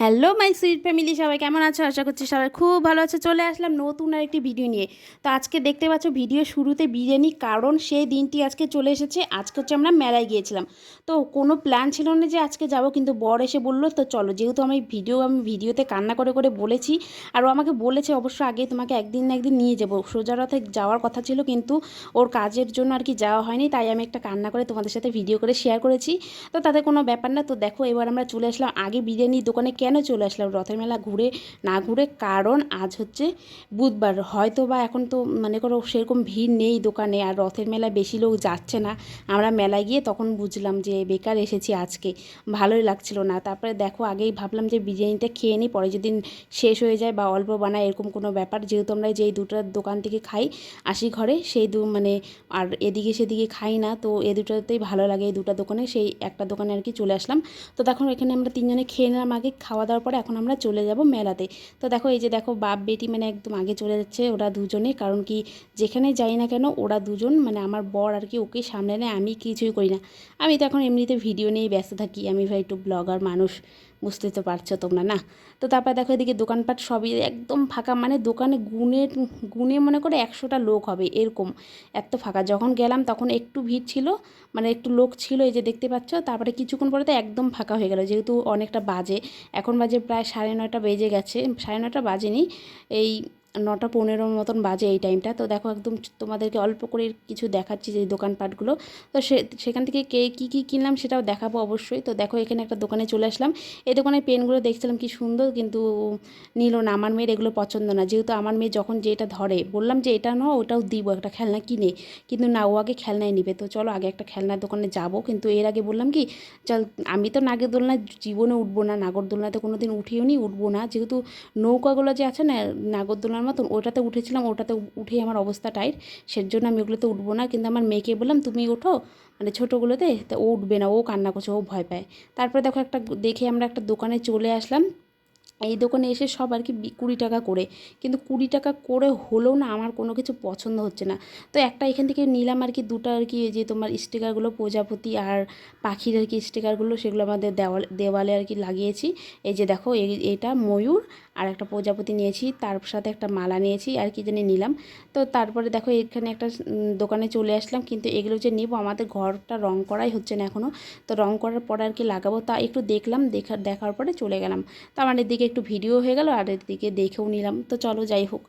Hello my sweet family, সবাই কেমন আছো? আশা করছি সবাই খুব ভালো আছে। চলে আসলাম নতুন আর একটি ভিডিও নিয়ে। তো আজকে দেখতে পাচ্ছ ভিডিও শুরুতে বিরিয়ানি কারণ, সেই দিনটি আজকে চলে এসেছে। আজকে হচ্ছে আমরা মেলায় গিয়েছিলাম। তো কোনো প্ল্যান ছিল না যে আজকে যাব, কিন্তু বর এসে বলল, তো চলো, যেহেতু আমি ভিডিও, আমি ভিডিওতে কান্না করে করে বলেছি, আর ও আমাকে বলেছে অবশ্য আগে তোমাকে একদিন না একদিন নিয়ে যাব। সোজা রথে যাওয়ার কথা ছিল, কিন্তু ওর কাজের জন্য আর কি যাওয়া হয়নি, তাই আমি একটা কান্না করে তোমাদের সাথে ভিডিও করে শেয়ার করেছি। তো তাতে কোনো ব্যাপার না। তো দেখো, এবার আমরা চলে আসলাম আগে বিরিয়ানির দোকানে। কেন চলে আসলাম রথের মেলা ঘুরে না ঘুরে কারণ আজ হচ্ছে বুধবার। হয়তো বা এখন তো মনে করো সেরকম ভিড় নেই দোকানে আর রথের মেলায় বেশি লোক যাচ্ছে না। আমরা মেলায় গিয়ে তখন বুঝলাম যে বেকার এসেছি আজকে। ভালোই লাগছিল না। তারপরে দেখো আগেই ভাবলাম যে বিরিয়ানিটা খেয়ে নিই, পরে যদি শেষ হয়ে যায় বা অল্প বানায় এরকম কোনো ব্যাপার। যেহেতু আমরা যেই দুটো দোকান থেকে খাই, আসি ঘরে, সেই দু মানে আর এদিকে সেদিকে খাই না। তো এ দুটোতেই ভালো লাগে এই দুটো দোকানে। সেই একটা দোকানে আর কি চলে আসলাম। তো দেখো এখানে আমরা তিনজনে খেয়ে নিলাম আগে, খাওয়া দাওয়ার পরে এখন আমরা চলে যাব মেলাতে। তো দেখো এই যে দেখো বাপ, বেটি মানে একদম আগে চলে যাচ্ছে ওরা দুজনে। কারণ কি যেখানে যাই না কেন ওরা দুজন মানে আমার বর আর কি ওকে সামনে নেয়, আমি কিছুই করি না। আমি তো এখন এমনিতে ভিডিও নিয়েই ব্যস্ত থাকি, আমি ভাই একটু ব্লগার মানুষ। বুঝতে তো পারছ তোমরা, না? তো তারপর দেখো এদিকে দোকানপাট সবই একদম ফাঁকা মানে দোকানে গুনে গুনে মনে করে একশোটা লোক হবে, এরকম। এত ফাঁকা। যখন গেলাম তখন একটু ভিড় ছিল মানে একটু লোক ছিল, এই যে দেখতে পাচ্ছ। তারপরে কিছুক্ষণ পরে তো একদম ফাঁকা হয়ে গেল, যেহেতু অনেকটা বাজে। এখন বাজে প্রায় সাড়ে নয়টা বেজে গেছে, সাড়ে নয়টা বাজেনি। এই নটা পনেরোর মতন বাজে এই টাইমটা তো দেখো একদম তোমাদেরকে অল্প করে কিছু দেখাচ্ছি যে দোকানপাটগুলো। তো সে, সেখান থেকে কে, কী কী কিনলাম সেটাও দেখাবো অবশ্যই। তো দেখো এখানে একটা দোকানে চলে আসলাম। এই দোকানের পেনগুলো দেখছিলাম কি সুন্দর, কিন্তু নিল না। আমার মেয়ের এগুলো পছন্দ না। যেহেতু আমার মেয়ে যখন যেটা ধরে, বললাম যে এটা নয় ওটাও দিব, একটা খেলনা কিনে। কিন্তু না, ও আগে খেলনায় নিবে। তো চলো আগে একটা খেলনার দোকানে যাব। কিন্তু এর আগে বললাম কি, চল, আমি তো নাগের দোলনায় জীবনে উঠবো না। নাগরদোলনাতে কোনো দিন উঠিও নি উঠবো না। যেহেতু নৌকাগুলো যে আছে না, নাগরদোলনার মতন ওটাতে উঠেছিলাম, ওটাতে উঠেই আমার অবস্থা টাইট সেজন্য আমি ওগুলোতে উঠবো না। কিন্তু আমার মেয়েকে বললাম, তুমি ওঠো মানে ছোটোগুলোতে? তো ও উঠবে না, ও কান্না করছে, ও ভয় পায়। তারপরে দেখো একটা, দেখে আমরা একটা দোকানে চলে আসলাম। এই দোকানে এসে সব আর কি কুড়ি টাকা করে। কিন্তু কুড়ি টাকা করে হলেও না আমার কোনো কিছু পছন্দ হচ্ছে না। তো একটা এখান থেকে নিলাম আর কি দুটো আর কি যে তোমার স্টিকারগুলো, প্রজাপতি আর পাখির আর কি স্টিকারগুলো, সেগুলো আমাদের দেওয়াল, দেওয়ালে আর কি লাগিয়েছি। এই যে দেখো এটা ময়ূর আর একটা প্রজাপতি নিয়েছি, তার সাথে একটা মালা নিয়েছি আর কি জানি নিলাম। তো তারপরে দেখো, এখানে একটা দোকানে চলে আসলাম, কিন্তু এগুলো যে নিব, আমাদের ঘরটা রং করাই হচ্ছে না এখনও তো রং করার পরে আর কি লাগাবো, তা একটু দেখলাম দেখার দেখার পরে চলে গেলাম। তো আমার এদিকে একটু ভিডিও হয়ে গেল আর এদিকে দেখেও নিলাম। তো চলো যাই হোক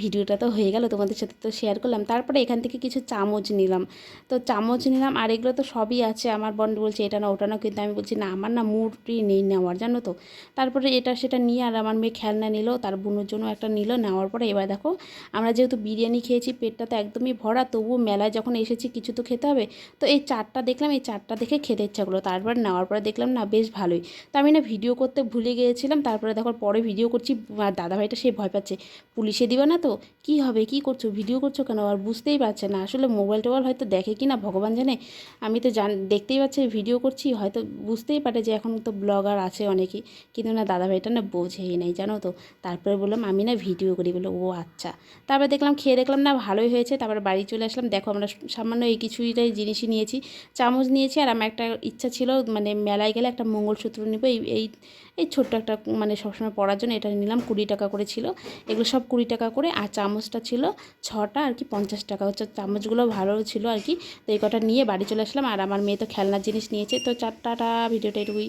ভিডিওটা তো হয়ে গেল, তোমাদের সাথে তো শেয়ার করলাম। তারপরে এখান থেকে কিছু চামচ নিলাম। তো চামচ নিলাম, আর এগুলো তো সবই আছে। আমার বন্ধু বলছে, এটা না ওটা না কিন্তু আমি বলছি, না, আমার না মুডটি নেই নেওয়ার, জানো তো? তারপরে এটা সেটা নিয়ে আর আমার মেয়ে খেলনা নিল, তার বোনের জন্য একটা নিল। নেওয়ার পরে এবার দেখো, আমরা যেহেতু বিরিয়ানি খেয়েছি, পেটটা তো একদমই ভরা, তবুও মেলায় যখন এসেছি কিছু তো খেতে হবে। তো এই চারটা দেখলাম, এই চারটা দেখে খেতে ইচ্ছা করল। তারপর নেওয়ার পরে দেখলাম, না, বেশ ভালোই। তো আমি না ভিডিও করতে ভুলে গিয়েছিলাম, তারপরে দেখো পরে ভিডিও করছি, আর দাদাভাইটা সে ভয় পাচ্ছে। পুলিশে দিবে না তো? কি হবে? কি করছ? ভিডিও করছ কেন? আর বুঝতেই পারছে না। আসলে মোবাইল টোবাইল হয়তো দেখে কি না ভগবান জানে। আমি তো জান, দেখতেই পাচ্ছি ভিডিও করছি, হয়তো বুঝতেই পারে যে এখন তো ব্লগার আছে অনেকেই কিন্তু না, দাদাভাইটা না বোঝেই নাই, জানো তো? তারপরে বললাম, আমি না ভিডিও করি। বলে, ও আচ্ছা। তারপরে দেখলাম, খেয়ে দেখলাম না, ভালোই হয়েছে। তারপরে বাড়ি চলে আসলাম। দেখো, আমরা সামান্য এই কিছুটাই জিনিসই নিয়েছি। চামচ নিয়েছি, আর আমার একটা ইচ্ছা ছিল মানে মেলায় গেলে একটা মঙ্গলসূত্র নেব। এই এই ছোট্ট একটা মানে সবসময় পড়ার জন্য এটা নিলাম কুড়ি টাকা করে ছিল। এগুলো সব কুড়ি টাকা করে আর চামচটা ছিল ছটা আর কি পঞ্চাশ টাকা। হচ্ছে চামচগুলো ভালো ছিল আর কি। তো এই কটা নিয়ে বাড়ি চলে আসলাম আর আমার মেয়ে তো খেলনার জিনিস নিয়েছে। তো চারটাটা ভিডিওটা এটুকুই।